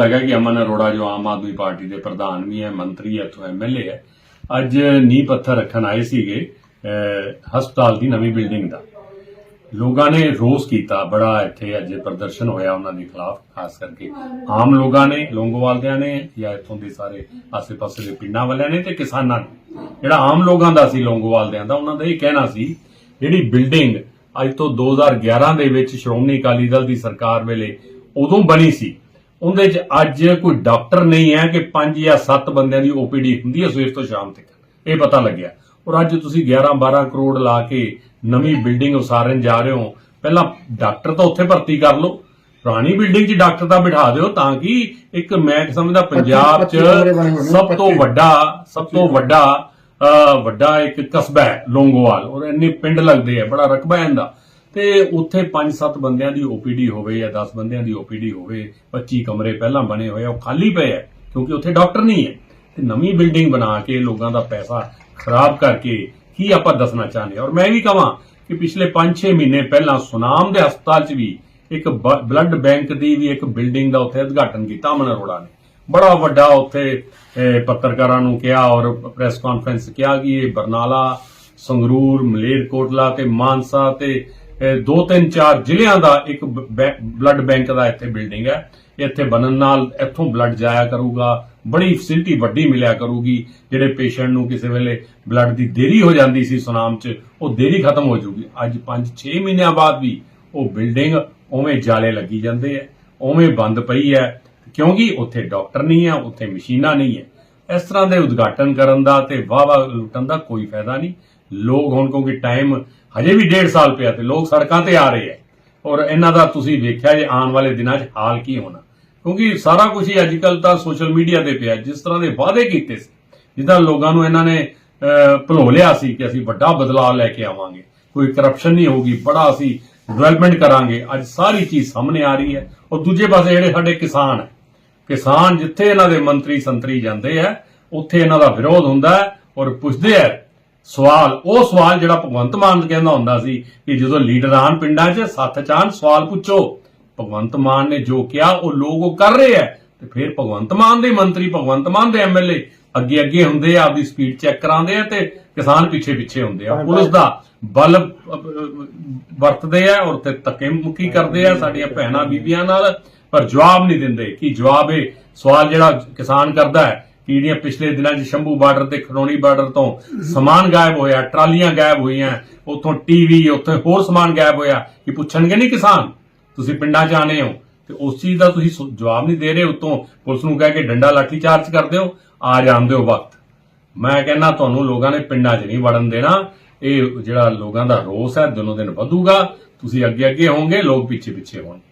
ਲੱਗਾ ਕਿ ਅਮਨ ਅਰੋੜਾ ਜੋ ਆਮ ਆਦਮੀ ਪਾਰਟੀ ਦੇ ਪ੍ਰਧਾਨ ਵੀ ਹੈ, ਮੰਤਰੀ ਹੈ ਤੋਂ ਐਮਐਲਏ ਹੈ, ਅੱਜ ਨੀਂਹ ਪੱਥਰ ਰੱਖਣ ਆਏ ਸੀਗੇ ਹਸਪਤਾਲ ਦੀ ਨਵੀਂ ਬਿਲਡਿੰਗ ਦਾ। ਲੋਕਾਂ ਨੇ ਰੋਸ ਕੀਤਾ, ਬੜਾ ਇੱਥੇ ਅੱਜ ਪ੍ਰਦਰਸ਼ਨ ਹੋਇਆ ਉਹਨਾਂ ਦੇ ਖਿਲਾਫ, ਖਾਸ ਕਰਕੇ ਆਮ ਲੋਕਾਂ ਨੇ, ਲੋਂਗੋਵਾਲ ਨੇ ਜਾਂ ਇੱਥੋਂ ਦੇ ਸਾਰੇ ਆਸ-ਪਾਸੇ ਦੇ ਪਿੰਡਾਂ ਵਾਲਿਆਂ ਨੇ ਤੇ ਕਿਸਾਨਾਂ ਨੇ। ਜਿਹੜਾ ਆਮ ਲੋਕਾਂ ਦਾ ਸੀ ਲੋਂਗੋਵਾਲ ਦਾ, ਉਹਨਾਂ ਦਾ ਇਹ ਕਹਿਣਾ ਸੀ, ਜਿਹੜੀ ਬਿਲਡਿੰਗ ਅੱਜ ਤੋਂ 2011 ਦੇ ਵਿੱਚ ਸ਼੍ਰੋਮਣੀ ਅਕਾਲੀ ਦਲ ਦੀ ਸਰਕਾਰ ਵੇਲੇ ਉਦੋਂ ਬਣੀ ਸੀ ਉਹਦੇ 'ਚ ਅੱਜ ਕੋਈ ਡਾਕਟਰ ਨਹੀਂ ਹੈ ਕਿ 5 ਜਾਂ 7 ਬੰਦਿਆਂ ਦੀ ਓਪੀਡੀ ਹੁੰਦੀ ਹੈ ਸਵੇਰ ਤੋਂ ਸ਼ਾਮ ਤੱਕ। ਇਹ ਪਤਾ ਲੱਗਿਆ। ਔਰ ਅੱਜ ਤੁਸੀਂ 11 12 ਕਰੋੜ ਲਾ ਕੇ ਨਵੀਂ ਬਿਲਡਿੰਗ ਉਸਾਰਨ ਜਾ ਰਹੇ ਹੋ। ਪਹਿਲਾਂ ਡਾਕਟਰ ਤਾਂ ਉੱਥੇ ਭਰਤੀ ਕਰ ਲਓ। ਪੁਰਾਣੀ ਬਿਲਡਿੰਗ 'ਚ ਡਾਕਟਰ ਤਾਂ ਬਿਠਾ ਦਿਓ ਤਾਂ ਕਿ ਇੱਕ ਮੈਂ ਸਮਝਦਾ ਪੰਜਾਬ 'ਚ ਸਭ ਤੋਂ। ਵੱਡਾ ਸਭ ਤੋਂ ਵੱਡਾ ਵੱਡਾ ਇੱਕ ਕਸਬਾ ਹੈ ਲੋਂਗੋਵਾਲ। ਔਰ ਇੰਨੇ ਪਿੰਡ ਲੱਗਦੇ ਆ ਬੜਾ ਰਕਬਾ ਹੈ ਇਹਦਾ। ਤੇ ਉੱਥੇ 5-7 ਬੰਦਿਆਂ ਦੀ ਓਪੀਡੀ ਹੋਵੇ ਜਾਂ 10 ਬੰਦਿਆਂ ਦੀ ਓਪੀਡੀ ਹੋਵੇ 25 ਕਮਰੇ ਪਹਿਲਾਂ ਬਣੇ ਹੋਏ ਆ, ਉਹ ਖਾਲੀ ਪਏ ਆ, ਕਿਉਂਕਿ ਉੱਥੇ ਡਾਕਟਰ ਨਹੀਂ ਹੈ। ਤੇ ਨਵੀਂ ਬਿਲਡਿੰਗ ਬਣਾ ਕੇ ਲੋਕਾਂ ਦਾ ਪੈਸਾ ਖਰਾਬ ਕਰਕੇ ਕੀ ਆਪਾਂ ਦੱਸਣਾ ਚਾਹੁੰਦੇ ਹਾਂ ਔਰ ਮੈਂ ਵੀ ਕਹਾਂ ਕਿ ਪਿਛਲੇ 5-6 ਮਹੀਨੇ ਪਹਿਲਾਂ ਸੁਨਾਮ ਦੇ ਹਸਪਤਾਲ 'ਚ ਵੀ ਇੱਕ ਬਲੱਡ ਬੈਂਕ ਦੀ ਵੀ ਇੱਕ ਬਿਲਡਿੰਗ ਦਾ ਉੱਥੇ ਉਦਘਾਟਨ ਕੀਤਾ, ਅਮਨ ਅਰੋੜਾ ਨੇ। ਬੜਾ ਵੱਡਾ ਉੱਥੇ ਪੱਤਰਕਾਰਾਂ ਨੂੰ ਕਿਹਾ ਔਰ ਪ੍ਰੈਸ ਕਾਨਫਰੰਸ ਕਿਹਾ ਕਿ ਇਹ ਬਰਨਾਲਾ, ਸੰਗਰੂਰ, ਮਲੇਰਕੋਟਲਾ ਤੇ ਮਾਨਸਾ ਤੇ ਦੋ ਤਿੰਨ ਚਾਰ ਜ਼ਿਲ੍ਹਿਆਂ ਦਾ ਇੱਕ ਬਲੱਡ ਬੈਂਕ ਦਾ ਇੱਥੇ ਬਿਲਡਿੰਗ ਹੈ। ਇੱਥੇ ਬਣਨ ਨਾਲ ਇੱਥੋਂ ਬਲੱਡ ਜਾਇਆ ਕਰੂਗਾ, ਬੜੀ ਫੈਸਿਲਿਟੀ ਵੱਡੀ ਮਿਲਿਆ ਕਰੂਗੀ, ਜਿਹੜੇ ਪੇਸ਼ੈਂਟ ਨੂੰ ਕਿਸੇ ਵੇਲੇ ਬਲੱਡ ਦੀ ਦੇਰੀ ਹੋ ਜਾਂਦੀ ਸੀ ਸੁਨਾਮ 'ਚ, ਉਹ ਦੇਰੀ ਖਤਮ ਹੋ ਜਾਊਗੀ ਅੱਜ 5-6 ਮਹੀਨਿਆਂ ਬਾਅਦ ਵੀ ਉਹ ਬਿਲਡਿੰਗ ਉਵੇਂ ਜਾਲੇ ਲੱਗੀ ਜਾਂਦੇ ਐ ਉਵੇਂ ਬੰਦ ਪਈ ਹੈ, ਕਿਉਂਕਿ ਉੱਥੇ ਡਾਕਟਰ ਨਹੀਂ ਹੈ, ਉੱਥੇ ਮਸ਼ੀਨਾਂ ਨਹੀਂ ਹੈ। ਇਸ ਤਰ੍ਹਾਂ ਦੇ ਉਦਘਾਟਨ ਕਰਨ ਦਾ ਤੇ ਵਾਹ ਵਾਹ ਲੁੱਟਣ ਦਾ ਕੋਈ ਫਾਇਦਾ ਨਹੀਂ। ਲੋਕ ਹੁਣ ਕਿਉਂਕਿ ਟਾਈਮ ਹਜੇ ਵੀ 1.5 ਸਾਲ ਪਿਆ ਤੇ ਲੋਕ ਸੜਕਾਂ ਤੇ ਆ ਰਹੇ ਐ ਔਰ ਇਹਨਾਂ ਦਾ ਤੁਸੀਂ ਵੇਖਿਆ ਜੇ ਆਉਣ ਵਾਲੇ ਦਿਨਾਂ 'ਚ ਹਾਲ ਕੀ ਹੋਣਾ। ਕਿਉਂਕਿ ਸਾਰਾ ਕੁਝ ਹੀ ਅੱਜ ਕੱਲ ਤਾਂ ਸੋਸ਼ਲ ਮੀਡੀਆ ਤੇ ਪਿਆ। ਜਿਸ ਤਰ੍ਹਾਂ ਦੇ ਵਾਅਦੇ ਕੀਤੇ ਸੀ, ਜਿੱਦਾਂ ਲੋਕਾਂ ਨੂੰ ਇਹਨਾਂ ਨੇ ਭਲੋ ਲਿਆ ਸੀ ਕਿ ਅਸੀਂ ਵੱਡਾ ਬਦਲਾਅ ਲੈ ਕੇ ਆਵਾਂਗੇ। ਕੋਈ ਕਰਪਸ਼ਨ ਨਹੀਂ ਹੋਊਗੀ, ਬੜਾ ਅਸੀਂ ਡਿਵੈਲਪਮੈਂਟ ਕਰਾਂਗੇ। ਅੱਜ ਸਾਰੀ ਚੀਜ਼ ਸਾਹਮਣੇ ਆ ਰਹੀ ਹੈ। ਔਰ ਦੂਜੇ ਪਾਸੇ ਜਿਹੜੇ ਸਾਡੇ ਕਿਸਾਨ ਹੈ, ਕਿਸਾਨ ਜਿੱਥੇ ਇਹਨਾਂ ਦੇ ਮੰਤਰੀ ਸੰਤਰੀ ਜਾਂਦੇ ਆ ਉੱਥੇ ਇਹਨਾਂ ਦਾ ਵਿਰੋਧ ਹੁੰਦਾ ਔਰ ਪੁੱਛਦੇ ਆ ਸਵਾਲ, ਉਹ ਸਵਾਲ ਜਿਹੜਾ ਭਗਵੰਤ ਮਾਨ ਕਹਿੰਦਾ ਹੁੰਦਾ ਸੀ ਕਿ ਜਦੋਂ ਲੀਡਰ ਪਿੰਡਾਂ 'ਚ ਸੱਥ ਚਾਣ ਸਵਾਲ ਪੁੱਛੋ, ਭਗਵੰਤ ਮਾਨ ਨੇ ਜੋ ਕਿਹਾ, ਉਹ ਲੋਕ ਉਹ ਕਰ ਰਹੇ ਆ। ਤੇ ਫਿਰ ਭਗਵੰਤ ਮਾਨ ਦੇ ਮੰਤਰੀ, ਭਗਵੰਤ ਮਾਨ ਦੇ ਐਮਐਲਏ ਅੱਗੇ ਅੱਗੇ ਹੁੰਦੇ ਆ, ਆਪਦੀ ਸਪੀਡ ਚੈੱਕ ਕਰਾਉਂਦੇ ਆ ਤੇ ਕਿਸਾਨ ਪਿੱਛੇ ਪਿੱਛੇ ਹੁੰਦੇ ਆ। ਪੁਲਿਸ ਦਾ ਬਲ ਵਰਤਦੇ ਆ ਔਰ ਤੇ ਧੱਕੇ ਮੁੱਕੀ ਕਰਦੇ ਆ ਸਾਡੀਆਂ ਭੈਣਾਂ ਬੀਬੀਆਂ ਨਾਲ, ਪਰ ਜਵਾਬ ਨਹੀਂ ਦਿੰਦੇ ਕਿ ਜਵਾਬ ਇਹ ਸਵਾਲ ਜਿਹੜਾ ਕਿਸਾਨ ਕਰਦਾ ਹੈ। ਜਿਹੜੀਆਂ ਪਿਛਲੇ ਦਿਨਾਂ 'ਚ ਸ਼ੰਭੂ ਬਾਰਡਰ ਤੇ ਖਰੋਣੀ ਬਾਰਡਰ ਤੋਂ ਸਮਾਨ ਗਾਇਬ ਹੋਇਆ, ਟਰਾਲੀਆਂ ਗਾਇਬ ਹੋਈਆਂ, ਉੱਥੋਂ ਟੀਵੀ, ਉੱਥੇ ਹੋਰ ਸਮਾਨ ਗਾਇਬ ਹੋਇਆ। ਕਿ ਪੁੱਛਣਗੇ ਨਹੀਂ ਕਿਸਾਨ? ਤੁਸੀਂ ਪਿੰਡਾਂ 'ਚ ਆਨੇ ਹੋ ਤੇ ਉਸ ਚੀਜ਼ ਦਾ ਤੁਸੀਂ ਜਵਾਬ ਨਹੀਂ ਦੇ ਰਹੇ, ਉਤੋਂ ਪੁਲਿਸ ਨੂੰ ਕਹਿ ਕੇ ਡੰਡਾ ਲਾਠੀ ਚਾਰਜ ਕਰਦੇ ਹੋ ਆ ਜਾਂਦੇ ਹੋ ਵਕਤ। ਮੈਂ ਕਹਿੰਦਾ ਤੁਹਾਨੂੰ ਲੋਕਾਂ ਨੇ ਪਿੰਡਾਂ 'ਚ ਨਹੀਂ ਵੜਨ ਦੇਣਾ। ਇਹ ਜਿਹੜਾ ਲੋਕਾਂ ਦਾ ਰੋਸ ਹੈ, ਦਿਨੋਂ ਦਿਨ ਵਧੂਗਾ। ਤੁਸੀਂ ਅੱਗੇ ਅੱਗੇ ਹੋਵੋਗੇ, ਲੋਕ ਪਿੱਛੇ ਪਿੱਛੇ ਹੋਣਗੇ।